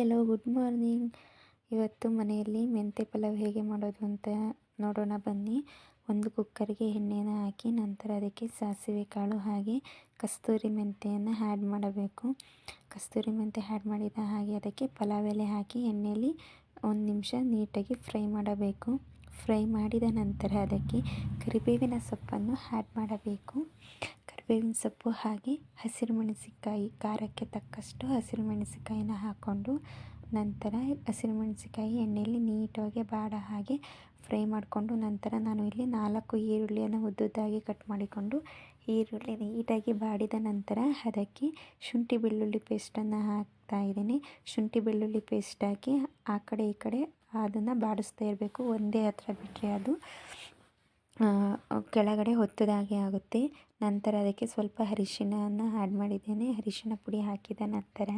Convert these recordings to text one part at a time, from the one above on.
ಎಲ್ಲೋ good morning ಇವತ್ತು ಮನೆಯಲ್ಲಿ ಮೆಂತೆ ಪಲಾವ್ ಹೇಗೆ ಮಾಡೋದು ಅಂತ ನೋಡೋಣ ಬನ್ನಿ. ಒಂದು ಕುಕ್ಕರ್ಗೆ ಎಣ್ಣೆನ ಹಾಕಿ ನಂತರ ಅದಕ್ಕೆ ಸಾಸಿವೆ ಕಾಳು ಹಾಗೆ ಕಸ್ತೂರಿ ಮೆಂತೆಯನ್ನು ಆ್ಯಡ್ ಮಾಡಬೇಕು. ಕಸ್ತೂರಿ ಮೆಂತೆ ಆ್ಯಡ್ ಮಾಡಿದ ಹಾಗೆ ಅದಕ್ಕೆ ಪಲಾವ್ ಎಲೆ ಹಾಕಿ ಎಣ್ಣೆಯಲ್ಲಿ ಒಂದು ನಿಮಿಷ ನೀಟಾಗಿ ಫ್ರೈ ಮಾಡಬೇಕು. ಫ್ರೈ ಮಾಡಿದ ನಂತರ ಅದಕ್ಕೆ ಕರಿಬೇವಿನ ಸೊಪ್ಪನ್ನು ಆ್ಯಡ್ ಮಾಡಬೇಕು. ಕರಿಬೇವಿನ ಸೊಪ್ಪು ಹಾಗೆ ಹಸಿರು ಮೆಣಸಿನಕಾಯಿ ಖಾರಕ್ಕೆ ತಕ್ಕಷ್ಟು ಹಸಿರು ಮೆಣಸಿನಕಾಯಿನ ಹಾಕ್ಕೊಂಡು ನಂತರ ಹಸಿರು ಮೆಣಸಿನಕಾಯಿ ಎಣ್ಣೆಯಲ್ಲಿ ನೀಟಾಗಿ ಬಾಡ ಹಾಗೆ ಫ್ರೈ ಮಾಡಿಕೊಂಡು ನಂತರ ನಾನು ಇಲ್ಲಿ ನಾಲ್ಕು ಈರುಳ್ಳಿಯನ್ನು ಉದ್ದುದ್ದಾಗಿ ಕಟ್ ಮಾಡಿಕೊಂಡು ಈರುಳ್ಳಿ ನೀಟಾಗಿ ಬಾಡಿದ ನಂತರ ಅದಕ್ಕೆ ಶುಂಠಿ ಬೆಳ್ಳುಳ್ಳಿ ಪೇಸ್ಟನ್ನು ಹಾಕ್ತಾ ಇದ್ದೀನಿ. ಶುಂಠಿ ಬೆಳ್ಳುಳ್ಳಿ ಪೇಸ್ಟ್ ಹಾಕಿ ಆ ಕಡೆ ಈ ಕಡೆ ಅದನ್ನು ಬಾಡಿಸ್ತಾ ಇರಬೇಕು. ಒಂದೇ ಹತ್ರ ಬಿಟ್ಟರೆ ಅದು ಕೆಳಗಡೆ ಹೊತ್ತದಾಗೆ ಆಗುತ್ತೆ. ನಂತರ ಅದಕ್ಕೆ ಸ್ವಲ್ಪ ಅರಿಶಿನವನ್ನು ಆ್ಯಡ್ ಮಾಡಿದ್ದೇನೆ. ಅರಿಶಿನ ಪುಡಿ ಹಾಕಿದ ನಂತರ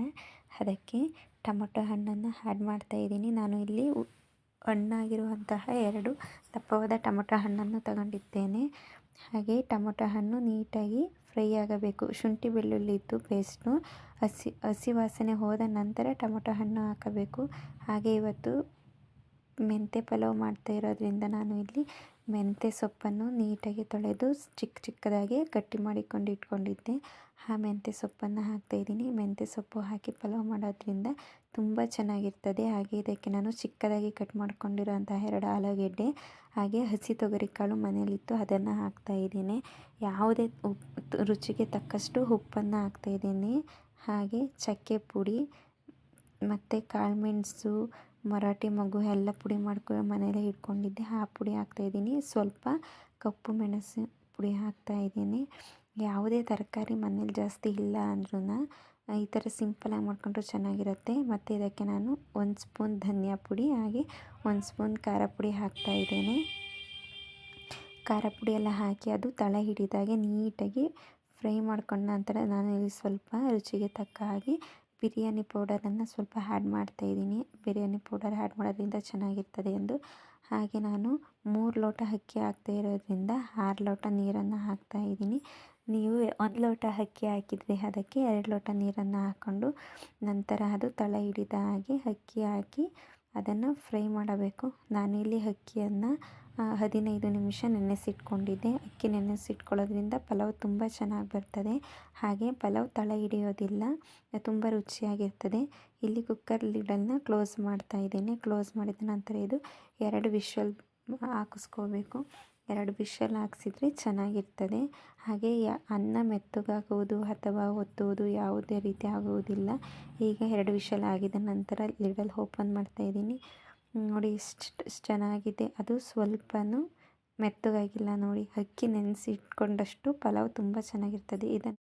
ಅದಕ್ಕೆ ಟೊಮೊಟೊ ಹಣ್ಣನ್ನು ಆ್ಯಡ್ ಮಾಡ್ತಾಯಿದ್ದೀನಿ ನಾನು ಇಲ್ಲಿ ಹಣ್ಣಾಗಿರುವಂತಹ ಎರಡು ದಪ್ಪವಾದ ಟೊಮೊಟೊ ಹಣ್ಣನ್ನು ತಗೊಂಡಿದ್ದೇನೆ. ಹಾಗೆ ಟೊಮೊಟೊ ಹಣ್ಣು ನೀಟಾಗಿ ಫ್ರೈ ಆಗಬೇಕು. ಶುಂಠಿ ಬೆಳ್ಳುಳ್ಳಿದ್ದು ಪೇಸ್ಟು ಹಸಿ ಹಸಿ ವಾಸನೆ ಹೋದ ನಂತರ ಟೊಮೊಟೊ ಹಣ್ಣು ಹಾಕಬೇಕು. ಹಾಗೆ ಇವತ್ತು ಮೆಂತ್ಯ ಪಲಾವ್ ಮಾಡ್ತಾ ಇರೋದ್ರಿಂದ ನಾನು ಇಲ್ಲಿ ಮೆಂತ್ಯ ಸೊಪ್ಪನ್ನು ನೀಟಾಗಿ ತೊಳೆದು ಚಿಕ್ಕ ಚಿಕ್ಕದಾಗಿ ಕಟ್ಟಿ ಮಾಡಿಕೊಂಡು ಇಟ್ಕೊಂಡಿದ್ದೆ. ಆ ಮೆಂತ್ಯ ಸೊಪ್ಪನ್ನು ಹಾಕ್ತಾಯಿದ್ದೀನಿ ಮೆಂತ್ಯ ಸೊಪ್ಪು ಹಾಕಿ ಪಲಾವ್ ಮಾಡೋದ್ರಿಂದ ತುಂಬ ಚೆನ್ನಾಗಿರ್ತದೆ. ಹಾಗೆ ಇದಕ್ಕೆ ನಾನು ಚಿಕ್ಕದಾಗಿ ಕಟ್ ಮಾಡ್ಕೊಂಡಿರೋಂತಹ ಎರಡು ಆಲೂಗೆಡ್ಡೆ, ಹಾಗೆ ಹಸಿ ತೊಗರಿಕಾಳು ಮನೇಲಿತ್ತು ಅದನ್ನು ಹಾಕ್ತಾಯಿದ್ದೀನಿ ಯಾವುದೇ ಉಪ್ಪು ರುಚಿಗೆ ತಕ್ಕಷ್ಟು ಉಪ್ಪನ್ನು ಹಾಕ್ತಾಯಿದ್ದೀನಿ ಹಾಗೆ ಚಕ್ಕೆ ಪುಡಿ, ಮತ್ತು ಕಾಳುಮೆಣಸು ಮರಾಠಿ ಮಗು ಎಲ್ಲ ಪುಡಿ ಮಾಡ್ಕೊಂಡು ಮನೇಲೇ ಇಟ್ಕೊಂಡಿದ್ದೆ. ಆ ಪುಡಿ ಹಾಕ್ತಾಯಿದ್ದೀನಿ ಸ್ವಲ್ಪ ಕಪ್ಪು ಮೆಣಸು ಪುಡಿ ಹಾಕ್ತಾಯಿದ್ದೀನಿ ಯಾವುದೇ ತರಕಾರಿ ಮನೇಲಿ ಜಾಸ್ತಿ ಇಲ್ಲ ಅಂದ್ರೂ ಈ ಥರ ಸಿಂಪಲಾಗಿ ಮಾಡಿಕೊಂಡ್ರೆ ಚೆನ್ನಾಗಿರುತ್ತೆ. ಮತ್ತು ಇದಕ್ಕೆ ನಾನು ಒಂದು ಸ್ಪೂನ್ ಧನಿಯಾ ಪುಡಿ, ಹಾಗೆ ಒಂದು ಸ್ಪೂನ್ ಖಾರ ಪುಡಿ ಹಾಕ್ತಾಯಿದ್ದೇನೆ ಖಾರ ಪುಡಿ ಎಲ್ಲ ಹಾಕಿ ಅದು ತಳ ಹಿಡಿದಾಗೆ ನೀಟಾಗಿ ಫ್ರೈ ಮಾಡ್ಕೊಂಡ ನಂತರ ನಾನು ಇಲ್ಲಿ ಸ್ವಲ್ಪ ರುಚಿಗೆ ತಕ್ಕ ಹಾಗೆ ಬಿರಿಯಾನಿ ಪೌಡರನ್ನು ಸ್ವಲ್ಪ ಆ್ಯಡ್ ಮಾಡ್ತಾಯಿದ್ದೀನಿ ಬಿರಿಯಾನಿ ಪೌಡರ್ ಆ್ಯಡ್ ಮಾಡೋದ್ರಿಂದ ಚೆನ್ನಾಗಿರ್ತದೆ ಎಂದು. ಹಾಗೆ ನಾನು ಮೂರು ಲೋಟ ಅಕ್ಕಿ ಹಾಕ್ತಾ ಇರೋದ್ರಿಂದ ಆರು ಲೋಟ ನೀರನ್ನು ಹಾಕ್ತಾಯಿದ್ದೀನಿ ನೀವು ಒಂದು ಲೋಟ ಅಕ್ಕಿ ಹಾಕಿದರೆ ಅದಕ್ಕೆ ಎರಡು ಲೋಟ ನೀರನ್ನು ಹಾಕ್ಕೊಂಡು ನಂತರ ಅದು ತಳ ಹಿಡಿದ ಹಾಗೆ ಅಕ್ಕಿ ಹಾಕಿ ಅದನ್ನು ಫ್ರೈ ಮಾಡಬೇಕು. ನಾನಿಲ್ಲಿ ಅಕ್ಕಿಯನ್ನು ಹದಿನೈದು ನಿಮಿಷ ನೆನೆಸಿಟ್ಕೊಂಡಿದ್ದೆ. ಅಕ್ಕಿ ನೆನೆಸಿಟ್ಕೊಳ್ಳೋದ್ರಿಂದ ಪಲಾವ್ ತುಂಬ ಚೆನ್ನಾಗಿ ಬರ್ತದೆ. ಹಾಗೆ ಪಲಾವ್ ತಳ ಹಿಡಿಯೋದಿಲ್ಲ, ತುಂಬ ರುಚಿಯಾಗಿರ್ತದೆ. ಇಲ್ಲಿ ಕುಕ್ಕರ್ ಲಿಡನ್ನು ಕ್ಲೋಸ್ ಮಾಡ್ತಾ ಇದ್ದೇನೆ. ಕ್ಲೋಸ್ ಮಾಡಿದ ನಂತರ ಇದು ಎರಡು ವಿಷಲ್ ಹಾಕಿಸ್ಕೋಬೇಕು. ಎರಡು ವಿಷಲ್ ಹಾಕ್ಸಿದ್ರೆ ಚೆನ್ನಾಗಿರ್ತದೆ. ಹಾಗೆ ಅನ್ನ ಮೆತ್ತಗಾಗುವುದು ಅಥವಾ ಒತ್ತುವುದು ಯಾವುದೇ ರೀತಿ ಆಗುವುದಿಲ್ಲ. ಈಗ ಎರಡು ವಿಷಲ್ ಆಗಿದ ನಂತರ ಲಿಡಲ್ ಓಪನ್ ಮಾಡ್ತಾಯಿದ್ದೀನಿ ನೋಡಿ ಎಷ್ಟು ಚೆನ್ನಾಗಿದೆ. ಅದು ಸ್ವಲ್ಪನೂ ಮೆತ್ತಗಾಗಿಲ್ಲ ನೋಡಿ. ಅಕ್ಕಿ ನೆನೆಸಿಟ್ಕೊಂಡಷ್ಟು ಪಲಾವ್ ತುಂಬ ಚೆನ್ನಾಗಿರ್ತದೆ. ಇದನ್ನು